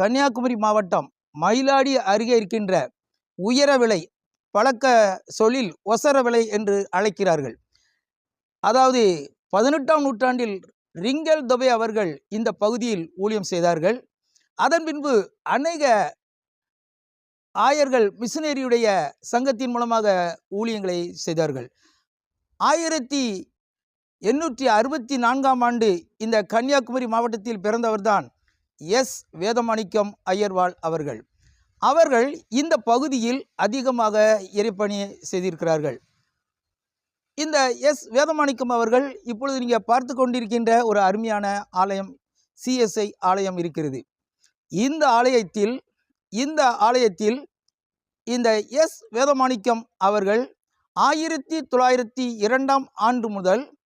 கன்னியாகுமரி மாவட்டம் மயிலாடி அருகே இருக்கின்ற உயர விலை பழக்க சொல்லில் ஒசர விலை என்று அழைக்கிறார்கள். அதாவது பதினெட்டாம் நூற்றாண்டில் ரிங்கல் தொபே அவர்கள் இந்த பகுதியில் ஊழியம் செய்தார்கள். அதன் பின்பு அநேக ஆயர்கள் மிஷினரியுடைய சங்கத்தின் மூலமாக ஊழியங்களை செய்தார்கள். ஆயிரத்தி எண்ணூற்றி அறுபத்தி நான்காம் ஆண்டு இந்த கன்னியாகுமரி மாவட்டத்தில் பிறந்தவர்தான் எஸ். வேதமாணிக்கம் ஐயர்வாள் அவர்கள். அவர்கள் இந்த பகுதியில் அதிகமாக இறைப்பணி செய்திருக்கிறார்கள். இந்த எஸ். வேதமாணிக்கம் அவர்கள் இப்பொழுது நீங்கள் பார்த்து கொண்டிருக்கின்ற ஒரு அருமையான ஆலயம் சிஎஸ்ஐ ஆலயம் இருக்கிறது. இந்த ஆலயத்தில் இந்த ஆலயத்தில் இந்த எஸ். வேதமாணிக்கம் அவர்கள் ஆயிரத்தி தொள்ளாயிரத்தி இரண்டாம் ஆண்டு முதல்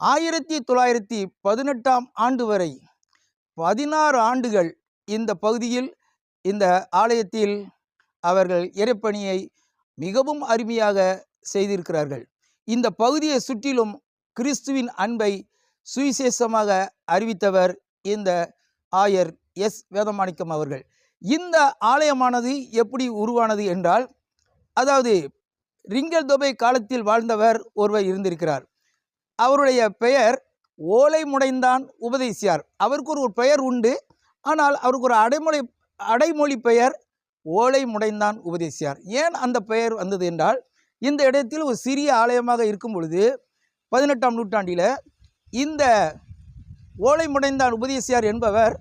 ஆயிரத்தி தொள்ளாயிரத்தி பதினெட்டாம் ஆண்டு வரை பதினாறு ஆண்டுகள் இந்த பகுதியில் இந்த ஆலயத்தில் அவர்கள் இறைப்பணியை மிகவும் அருமையாக செய்திருக்கிறார்கள். இந்த பகுதியை சுற்றிலும் கிறிஸ்துவின் அன்பை சுவிசேஷமாக அறிவித்தவர் இந்த ஆயர் எஸ். வேதமாணிக்கம் அவர்கள். இந்த ஆலயமானது எப்படி உருவானது என்றால் அதாவது ரிங்கல் தொபை காலத்தில் வாழ்ந்தவர் ஒருவர் இருந்திருக்கிறார். அவருடைய பெயர் ஓலை முடைந்தான் உபதேசியார். அவருக்கு ஒரு பெயர் உண்டு. ஆனால் அவருக்கு ஒரு அடைமொழி அடைமொழி பெயர் ஓலை முடைந்தான் உபதேசியார். ஏன் அந்த பெயர் வந்தது என்றால் இந்த இடத்தில் ஒரு சிறிய ஆலயமாக இருக்கும் பொழுது பதினெட்டாம் நூற்றாண்டில் இந்த ஓலை முடைந்தான் உபதேசியார் என்பவர்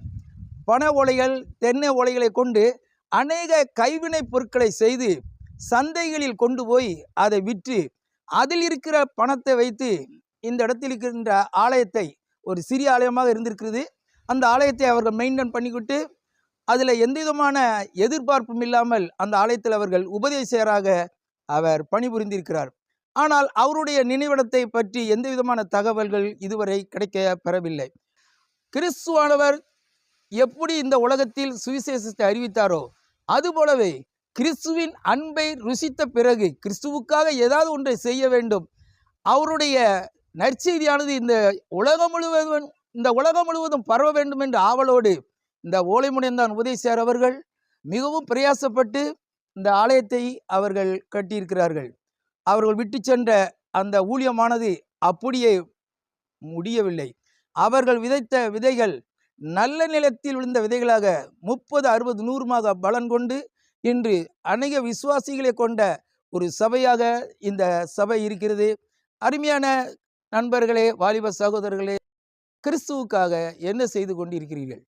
பண ஓலைகள் தென்னை ஓலைகளை கொண்டு அநேக கைவினைப் பொருட்களை செய்து சந்தைகளில் கொண்டு போய் அதை விற்று அதில் இருக்கிற பணத்தை வைத்து இந்த இடத்தில் இருக்கின்ற ஆலயத்தை ஒரு சிறிய ஆலயமாக இருந்திருக்கிறது. அந்த ஆலயத்தை அவர்கள் மெயின்டைன் பண்ணிக்கிட்டு அதில் எந்த விதமான எதிர்பார்ப்பும் இல்லாமல் அந்த ஆலயத்தில் அவர்கள் உபதேசராக அவர் பணிபுரிந்திருக்கிறார். ஆனால் அவருடைய நினைவிடத்தை பற்றி எந்த விதமான தகவல்கள் இதுவரை கிடைக்க பெறவில்லை. கிறிஸ்துவானவர் எப்படி இந்த உலகத்தில் சுவிசேஷத்தை அறிவித்தாரோ அதுபோலவே கிறிஸ்துவின் அன்பை ருசித்த பிறகு கிறிஸ்துவுக்காக ஏதாவது ஒன்றை செய்ய வேண்டும் அவருடைய நற்செய்தியானது இந்த உலகம் முழுவதும் இந்த உலகம் முழுவதும் பரவ வேண்டும் என்ற ஆவலோடு இந்த ஓலைமுடைந்தான் உதயசார் அவர்கள். மிகவும் பிரயாசப்பட்டு இந்த ஆலயத்தை அவர்கள் கட்டியிருக்கிறார்கள். அவர்கள் விட்டு சென்ற அந்த ஊழியமானது அப்படியே முடியவில்லை. அவர்கள் விதைத்த விதைகள் நல்ல நிலத்தில் விழுந்த விதைகளாக முப்பது அறுபது நூறுமாக பலன் கொண்டு இன்று அநேக விசுவாசிகளை கொண்ட ஒரு சபையாக இந்த சபை இருக்கிறது. அருமையான நண்பர்களே வாலிப சகோதரர்களே கிறிஸ்துவுக்காக என்ன செய்து கொண்டிருக்கிறீர்கள்?